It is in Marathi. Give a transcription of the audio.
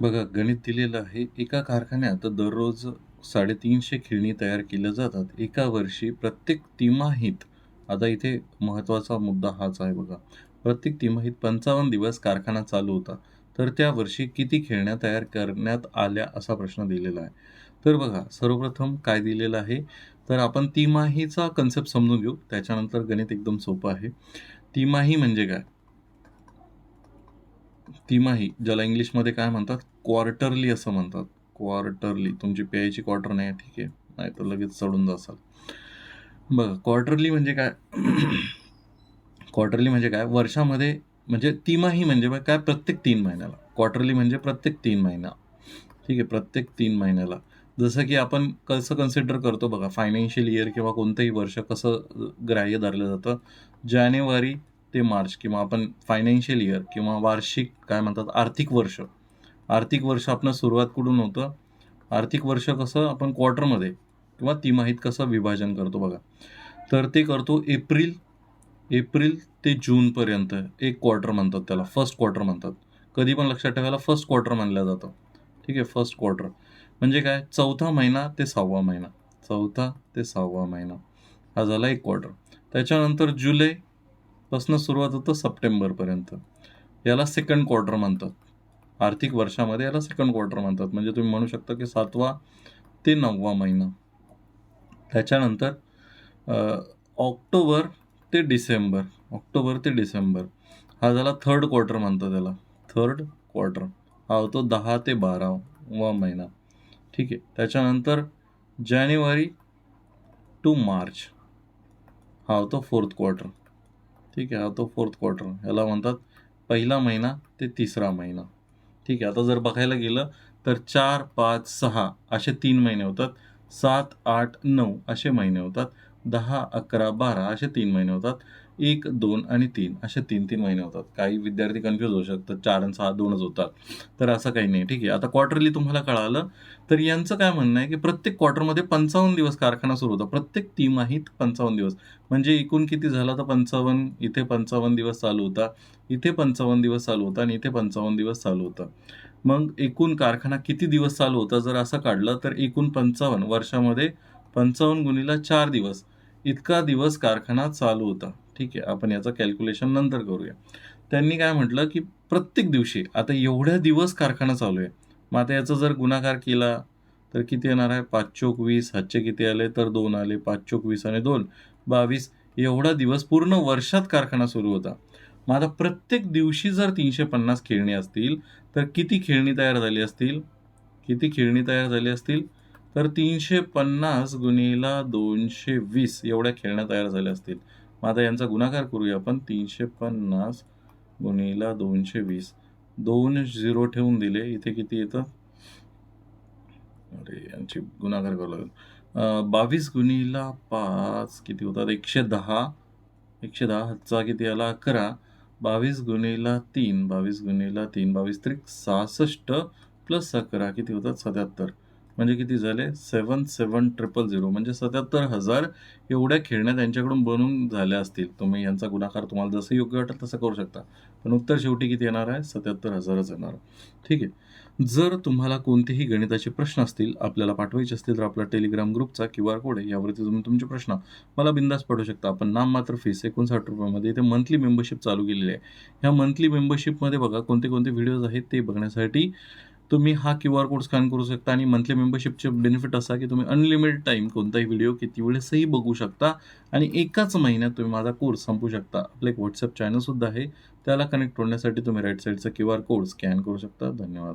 बघा गणित दिलेलं आहे. एका कारखान्यात दररोज साडेतीनशे खेळणी तयार केल्या जातात. एका वर्षी प्रत्येक तिमाहीत आता इथे महत्त्वाचा मुद्दा हाच आहे बघा प्रत्येक तिमाहीत पंचावन्न दिवस कारखाना चालू होता. तर त्या वर्षी किती खेळण्या तयार करण्यात आल्या असा प्रश्न दिलेला आहे. तर बघा सर्वप्रथम काय दिलेलं आहे? तर आपण तिमाहीचा कन्सेप्ट समजून घेऊ. त्याच्यानंतर गणित एकदम सोपं आहे. तिमाही म्हणजे काय? तिमाही ज्याला इंग्लिशमध्ये काय म्हणतात? क्वार्टरली असं म्हणतात. क्वार्टरली तुमची प्यायची क्वार्टर नाही ठीक आहे. नाही तर लगेच चढून जासाल. बघा क्वार्टरली म्हणजे काय? क्वार्टरली म्हणजे काय? वर्षामध्ये म्हणजे तिमाही म्हणजे काय? प्रत्येक तीन महिन्याला. क्वार्टरली म्हणजे प्रत्येक तीन महिना. ठीक आहे प्रत्येक तीन महिन्याला. जसं की आपण कसं कन्सिडर करतो बघा फायनान्शियल इयर किंवा कोणतंही वर्ष कसं ग्राह्य धरलं जातं? जानेवारी ते मार्च किंवा आपण फायनान्शियल इयर किंवा वार्षिक काय म्हणतात? आर्थिक वर्ष. आर्थिक वर्ष आपलं सुरुवात कुठून होतं? आर्थिक वर्ष कसं आपण क्वार्टरमध्ये किंवा तिमाहीत कसं विभाजन करतो बघा. तर ते करतो एप्रिल एप्रिल ते जूनपर्यंत एक क्वार्टर म्हणतात त्याला फर्स्ट क्वार्टर म्हणतात. कधी पण लक्षात ठेवायला फर्स्ट क्वार्टर मानलं जातं. ठीक आहे फर्स्ट क्वार्टर म्हणजे काय? चौथा महिना ते सहावा महिना. चौथा ते सहावा महिना. हा झाला एक क्वार्टर त्याच्यानंतर जुलैपासून सुरुवात होतं सप्टेंबरपर्यंत. याला सेकंड क्वार्टर म्हणतात. आर्थिक वर्षामध्ये याला सेकंड क्वार्टर म्हणतात. म्हणजे तुम्ही म्हणू शकता की सातवा ते नववा महिना. त्याच्यानंतर ऑक्टोबर ते डिसेंबर ऑक्टोबर ते डिसेंबर हा झाला थर्ड क्वार्टर म्हणतात त्याला थर्ड क्वार्टर हा होतो दहा ते बारावा महिना. ठीक आहे. त्याच्यानंतर जानेवारी टू मार्च हा होतो फोर्थ क्वार्टर ठीक आहे. हा तो फोर्थ क्वार्टर याला म्हणतात पहिला महिना ते तिसरा महिना. ठीक आहे. आता जर बघायला गेलं तर चार पाच सहा असे तीन महिने होतात. सात आठ नऊ असे महिने होतात. दहा अकरा बारा असे तीन महिने होतात. एक दोन आणि तीन असे तीन तीन महिने होतात. काही विद्यार्थी कन्फ्यूज होऊ शकतात. चार आणि सहा दोनच होतात. तर असं काही नाही. ठीक आहे. आता क्वार्टरली तुम्हाला कळालं. तर यांचं काय म्हणणं आहे की प्रत्येक क्वार्टरमध्ये पंचावन्न दिवस कारखाना सुरू होता. प्रत्येक तिमाहीत पंचावन्न दिवस. म्हणजे एकूण किती झालं तर पंचावन्न? इथे पंचावन्न दिवस चालू होता. इथे पंचावन्न दिवस चालू होता आणि इथे पंचावन्न दिवस चालू होता. मग एकूण कारखाना किती दिवस चालू होता? जर असं काढलं तर एकूण पंचावन्न. वर्षामध्ये पंचावन्न गुणीला चार दिवस. इतका दिवस कारखाना चालू होता. ठीक आहे आपण याचं कॅल्क्युलेशन नंतर करूया. त्यांनी काय म्हटलं की प्रत्येक दिवशी आता एवढ्या दिवस कारखाना चालू आहे. मग आता याचा जर गुणाकार केला तर किती येणार आहे? पाच चोक वीस हातचे किती आले? तर दोन आले पाच चोक वीस आणि दोन बावीस. एवढा दिवस पूर्ण वर्षात कारखाना सुरू होता. मग आता प्रत्येक दिवशी जर तीनशे पन्नास खेळणी असतील तर किती खेळणी तयार झाली असतील? किती खेळणी तयार झाली असतील? तर तीनशे पन्नास गुणीला दोनशे वीस एवढ्या खेळण्या तयार झाल्या असतील. मग आता यांचा गुणाकार करूया आपण. तीनशे पन्नास गुणीला दोनशे वीस दोन झिरो ठेवून दिले. इथे किती येतं? अरे यांची गुणाकार करावं लागेल. बावीस गुणीला पाच किती होतात? एकशे दहा. एकशे दहा किती आला? अकरा. बावीस गुणीला तीन. बावीस गुणीला तीन. बावीस त्रिक सहासष्ट प्लस अकरा किती होतात? सत्याहत्तर. म्हणजे किती झाले? सेवन सेवन ट्रिपल झिरो म्हणजे सत्याहत्तर हजार एवढ्या खेळण्या त्यांच्याकडून बनवून झाल्या असतील. तुम्ही यांचा गुणाकार तुम्हाला जसं योग्य वाटेल तसं करू शकता. पण उत्तर शेवटी किती येणार आहे? सत्याहत्तर हजारच येणार. ठीक आहे. जर तुम्हाला कोणतेही गणिताचे प्रश्न असतील आपल्याला पाठवायचे असतील तर आपला टेलिग्राम ग्रुपचा क्यू आर कोड आहे. यावरती तुम्ही तुमचे प्रश्न मला बिंदास पाठवू शकता. आपण नाम मात्र फीस एकोणसाठ रुपयामध्ये इथे मंथली मेंबरशिप चालू केलेली आहे. ह्या मंथली मेंबरशिपमध्ये बघा कोणते कोणते व्हिडिओज आहेत ते बघण्यासाठी तुम्ही हा क्यू आर कोड स्कॅन करू शकता आणि मंथली मेंबरशिपचे बेनिफिट असा की तुम्ही अनलिमिटेड टाईम कोणताही व्हिडिओ किती वेळेसही बघू शकता आणि एकाच महिन्यात तुम्ही माझा कोर्स संपू शकता. आपलं एक व्हॉट्सअप चॅनलसुद्धा आहे. त्याला कनेक्ट होण्यासाठी तुम्ही राईट साईडचा क्यू आर कोड स्कॅन करू शकता. धन्यवाद.